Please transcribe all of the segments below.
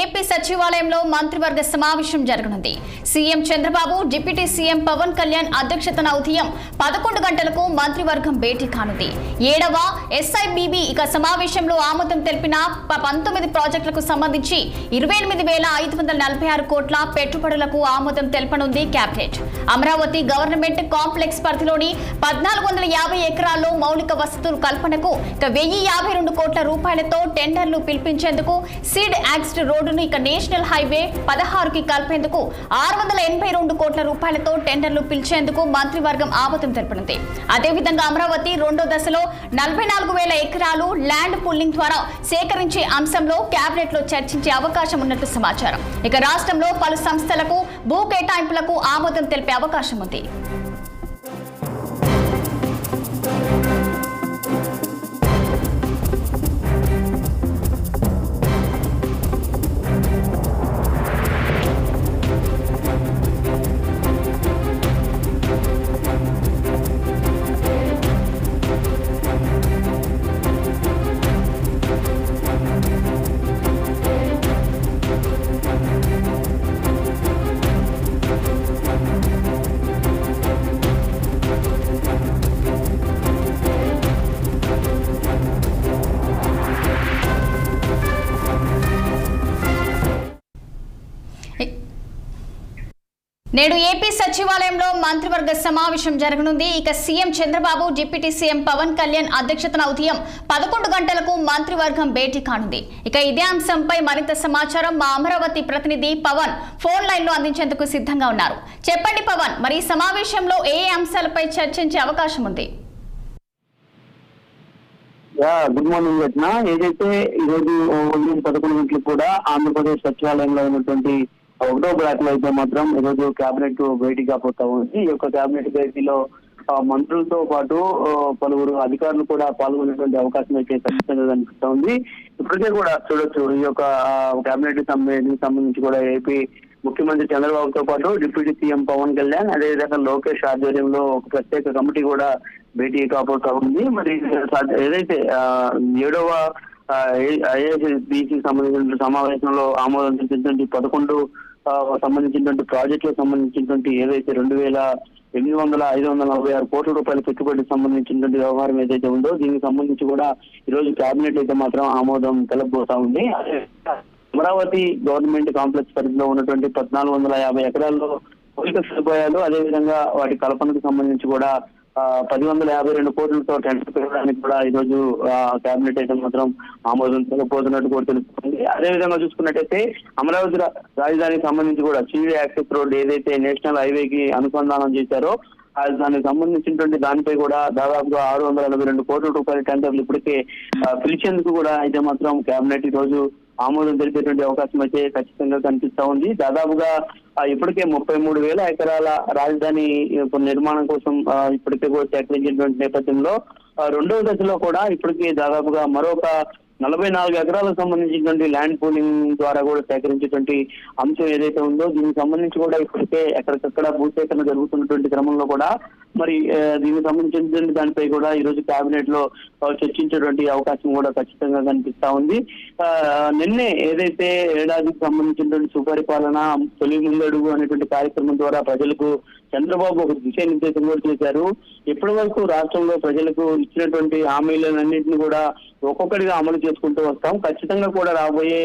AP సచివాలయంలో మంత్రివర్గ సమావేశం జరగనుంది. CM Chandrababu deputy CM Pawan Kalyan అధ్యక్షతన ఉదయం పదకొండు గంటలకు మంత్రివర్గం భేటీ కానుంది. ఏడవ ఎస్ఐబిబి ఇక సమావేశంలో ఆమోదం తెలిపిన పంతొమ్మిది ప్రాజెక్టులకు సంబంధించి ఇరవై ఎనిమిది వేల ఐదు వందల నలభై ఆరు కోట్ల పెట్టుబడులకు ఆమోదం తెలపనుంది కేబినెట్ అమరావతి గవర్నమెంట్ కాంప్లెక్స్ పరిధిలోని పద్నాలుగు వందల యాభై ఎకరాల్లో మౌలిక వసతుల కల్పనకు ఇక వెయ్యి యాభై రెండు కోట్ల రూపాయలతో టెండర్లు పిలిపించేందుకు సీడ్ రోడ్డు రోడ్డును ఇక నేషనల్ హైవే పదహారుకి కలిపేందుకు ఆరు వందల ఎనభై రెండు కోట్ల రూపాయలతో టెండర్లు పిలిచేందుకు మంత్రివర్గం ఆమోదం తెలిపినది అదేవిధంగా అమరావతి రెండో దశలో నలభై నాలుగు వేల ఎకరాలు ల్యాండ్ పుల్లింగ్ ద్వారా సేకరించే అంశంలో కేబినెట్లో చర్చించే అవకాశం ఉన్నట్లు సమాచారం. ఇక రాష్ట్రంలో పలు సంస్థలకు భూ కేటాయింపులకు ఆమోదం తెలిపే అవకాశం ఉంది. నేడు ఏపీ సచివాలయంలో మంత్రివర్గ సమావేశం జరగనుంది. ఇక CM Chandrababu deputy CM Pawan Kalyan అధ్యక్షతన ఉదయం పదకొండు గంటలకు మంత్రివర్గం భేటీ కానుంది. ఇక ఇదే అంశంపై మరింత సమాచారం మా అమరావతి ప్రతినిధి పవన్ ఫోన్ లైన్లో అందించేందుకు సిద్ధంగా ఉన్నారు. చెప్పండి పవన్ మరి సమావేశంలో ఏ అంశాలపై చర్చించే అవకాశం ఉంది? యా గుడ్ మార్నింగ్ రచన ఏదైతే ఈరోజు ఉదయం పదకొండు గంటలకు కూడా ఆంధ్రప్రదేశ్ సచివాలయంలో ఉన్నటువంటి ఒకటో బ్లాక్లో అయితే మాత్రం ఈరోజు కేబినెట్ భేటీ కాబోతా ఉంది ఈ యొక్క కేబినెట్ భేటీలో మంత్రులతో పాటు పలువురు అధికారులు కూడా పాల్గొనేటువంటి అవకాశం అయితే ఖచ్చితంగా ఉంది ఇప్పటికే కూడా చూడొచ్చు ఈ యొక్క కేబినెట్ సంబంధించి కూడా ఏపీ ముఖ్యమంత్రి చంద్రబాబుతో పాటు డిప్యూటీ సీఎం పవన్ కళ్యాణ్ అదేవిధంగా లోకేష్ ఆధ్వర్యంలో ఒక ప్రత్యేక కమిటీ కూడా భేటీ కాబోతా ఉంది మరి ఏదైతే ఏడవ ఐఏఎస్ బీసీ సంబంధించిన సమావేశంలో ఆమోదం తెలిపినటువంటి పదకొండు సంబంధించినటువంటి ప్రాజెక్టులకు సంబంధించినటువంటి ఏదైతే రెండు వేల ఎనిమిది వందల ఐదు వందల నలభై ఆరు కోట్ల రూపాయల పెట్టుబడికి సంబంధించినటువంటి వ్యవహారం ఏదైతే ఉందో దీనికి సంబంధించి కూడా ఈ రోజు కేబినెట్ అయితే మాత్రం ఆమోదం తెలబోతా ఉంది. అమరావతి గవర్నమెంట్ కాంప్లెక్స్ పరిధిలో ఉన్నటువంటి పద్నాలుగు వందల యాభై ఎకరాల్లో మౌలిక సదుపాయాలు అదేవిధంగా వాటి కల్పనకు సంబంధించి కూడా పది వందల యాభై రెండు కోట్లతో టెండర్ పెట్టడానికి కూడా ఈ రోజు కేబినెట్ అయితే మాత్రం ఆమోదం తెలపోతున్నట్టు కూడా తెలుస్తుంది. అదేవిధంగా చూసుకున్నట్టయితే అమరావతి రాజధానికి సంబంధించి కూడా చీవీ యాక్సెస్ రోడ్ ఏదైతే నేషనల్ హైవే కి అనుసంధానం చేశారో దానికి సంబంధించినటువంటి దానిపై కూడా దాదాపుగా ఆరు వందల ఎనభై రెండు కోట్ల రూపాయల టెండర్లు ఇప్పటికే పిలిచేందుకు కూడా అయితే మాత్రం కేబినెట్ ఈ రోజు ఆమోదం తెలిపేటువంటి అవకాశం అయితే ఖచ్చితంగా కనిపిస్తా ఉంది. దాదాపుగా ఇప్పటికే ముప్పై మూడు వేల ఎకరాల రాజధాని నిర్మాణం కోసం ఇప్పటికే కూడా సేకరించినటువంటి నేపథ్యంలో రెండవ దశలో కూడా ఇప్పటికే దాదాపుగా మరొక నలభై నాలుగు ఎకరాలకు సంబంధించినటువంటి ల్యాండ్ పూలింగ్ ద్వారా కూడా సేకరించేటువంటి అంశం ఏదైతే ఉందో దీనికి సంబంధించి కూడా ఇప్పటికే ఎక్కడికక్కడ భూసేకరణ జరుగుతున్నటువంటి క్రమంలో కూడా మరి దీనికి సంబంధించిన దానిపై కూడా ఈ రోజు కేబినెట్లో చర్చించేటువంటి అవకాశం కూడా ఖచ్చితంగా కనిపిస్తా ఉంది. ఆ, నిన్నే ఏదైతే ఏడాదికి సంబంధించినటువంటి సుపరిపాలన తొలి ముందడుగు అనేటువంటి కార్యక్రమం ద్వారా ప్రజలకు చంద్రబాబు ఒక దిశానిర్దేశం కూడా చేశారు. ఇప్పటి వరకు రాష్ట్రంలో ప్రజలకు ఇచ్చినటువంటి హామీలన్నింటినీ కూడా ఒక్కొక్కటిగా అమలు చేసుకుంటూ వస్తాం. ఖచ్చితంగా కూడా రాబోయే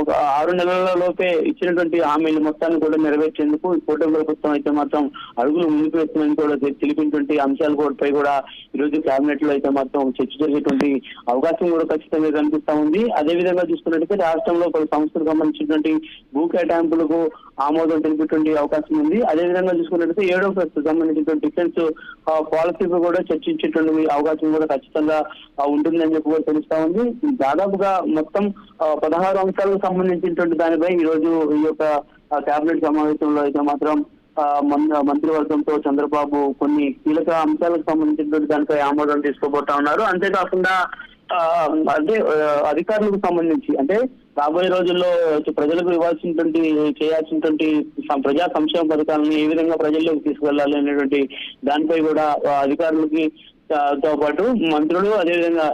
ఒక ఆరు నెలల లోపే ఇచ్చినటువంటి హామీలు మొత్తాన్ని కూడా నెరవేర్చేందుకు కూటమి ప్రభుత్వం అయితే మాత్రం అడుగులు ముందుకు వేస్తుందని కూడా తెలిపినటువంటి అంశాలు కూడా పై కూడా ఈ రోజు కేబినెట్లో అయితే మాత్రం చర్చ జరిగేటువంటి అవకాశం కూడా ఖచ్చితంగా కనిపిస్తా ఉంది. అదే విధంగా చూసుకున్నట్టయితే రాష్ట్రంలో పలు సంస్థలకు సంబంధించినటువంటి భూ కేటాయింపులకు ఆమోదం తెలిపేటువంటి అవకాశం ఉంది. అదే విధంగా ఏడో ఫస్ట్ సంబంధించినటువంటి డిఫెన్స్ పాలసీపై కూడా చర్చించేటువంటి అవకాశం కూడా ఖచ్చితంగా ఉంటుందని చెప్పి కూడా తెలుస్తా ఉంది. దాదాపుగా మొత్తం పదహారు అంశాలకు సంబంధించినటువంటి దానిపై ఈ రోజు ఈ యొక్క కేబినెట్ సమావేశంలో అయితే మాత్రం ఆ, మంత్రివర్గంతో చంద్రబాబు కొన్ని కీలక అంశాలకు సంబంధించినటువంటి దానిపై ఆమోదం తీసుకోబోతా ఉన్నారు. అంతేకాకుండా అంటే అధికారులకు సంబంధించి అంటే రాబోయే రోజుల్లో ప్రజలకు ఇవ్వాల్సినటువంటి చేయాల్సినటువంటి ప్రజా సంక్షేమ పథకాలను ఏ విధంగా ప్రజల్లోకి తీసుకెళ్ళాలి అనేటువంటి దానిపై కూడా అధికారులకి తో పాటు మంత్రులు అదేవిధంగా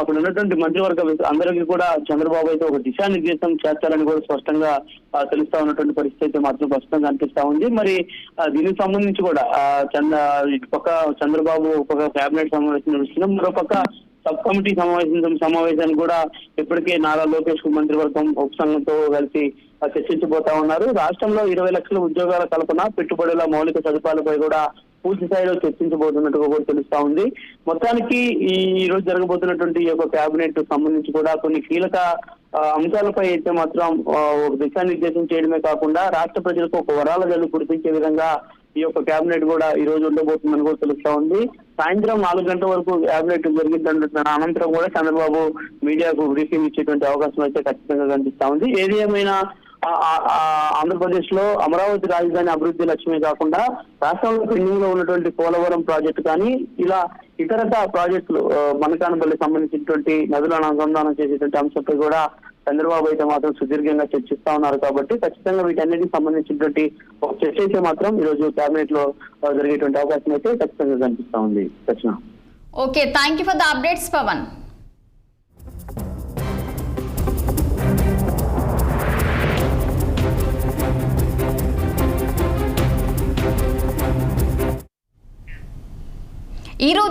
అక్కడ ఉన్నటువంటి మంత్రివర్గ అందరికీ కూడా చంద్రబాబు అయితే ఒక దిశానిర్దేశం చేస్తారని కూడా స్పష్టంగా తెలుస్తా ఉన్నటువంటి పరిస్థితి అయితే మాత్రం స్పష్టంగా అనిపిస్తా ఉంది. మరి దీనికి సంబంధించి కూడా చంద్ర ఇటు పక్క చంద్రబాబు ఒక కేబినెట్ సమావేశం నడుస్తున్నాం మరోపక్క సబ్ కమిటీ సమావేశం సమావేశాన్ని కూడా ఇప్పటికే నారా లోకేష్ మంత్రివర్గం ఉపసంఘంతో కలిసి చర్చించబోతా ఉన్నారు. రాష్ట్రంలో ఇరవై లక్షల ఉద్యోగాల కల్పన పెట్టుబడుల మౌలిక సదుపాయాలపై కూడా పూర్తి స్థాయిలో చర్చించబోతున్నట్టుగా కూడా తెలుస్తా ఉంది. మొత్తానికి ఈ రోజు జరగబోతున్నటువంటి ఈ యొక్క కేబినెట్ సంబంధించి కూడా కొన్ని కీలక అంశాలపై అయితే మాత్రం ఒక దిశానిర్దేశం చేయడమే కాకుండా రాష్ట్ర ప్రజలకు ఒక వరాల జల్లు కురిపించే విధంగా ఈ యొక్క కేబినెట్ కూడా ఈ రోజు ఉండబోతుందని కూడా తెలుస్తా ఉంది. సాయంత్రం నాలుగు గంటల వరకు క్యాబినెట్ జరిగిందంటున్న అనంతరం కూడా చంద్రబాబు మీడియాకు బ్రీఫింగ్ ఇచ్చేటువంటి అవకాశం అయితే ఖచ్చితంగా కనిపిస్తా ఉంది. ఏది ఏమైనా ఆ- ఆంధ్రప్రదేశ్లో అమరావతి రాజధాని అభివృద్ధి లక్ష్యమే కాకుండా రాష్ట్రంలో పెండింగ్లో ఉన్నటువంటి పోలవరం ప్రాజెక్టు కానీ ఇలా ఇతరత ప్రాజెక్టులు ఆ, మనకానపల్లి సంబంధించినటువంటి నదులను అనుసంధానం చేసేటువంటి అంశంపై కూడా చంద్రబాబు అయితే మాత్రం సుదీర్ఘంగా చర్చిస్తా ఉన్నారు కాబట్టి ఖచ్చితంగా వీటన్నిటికి సంబంధించినటువంటి ఒక చర్చ అయితే మాత్రం ఈ రోజు కేబినెట్లో జరిగేటువంటి అవకాశం అయితే ఖచ్చితంగా కనిపిస్తా ఉంది. Sachin okay thank you for the updates Pawan ఈ రోజు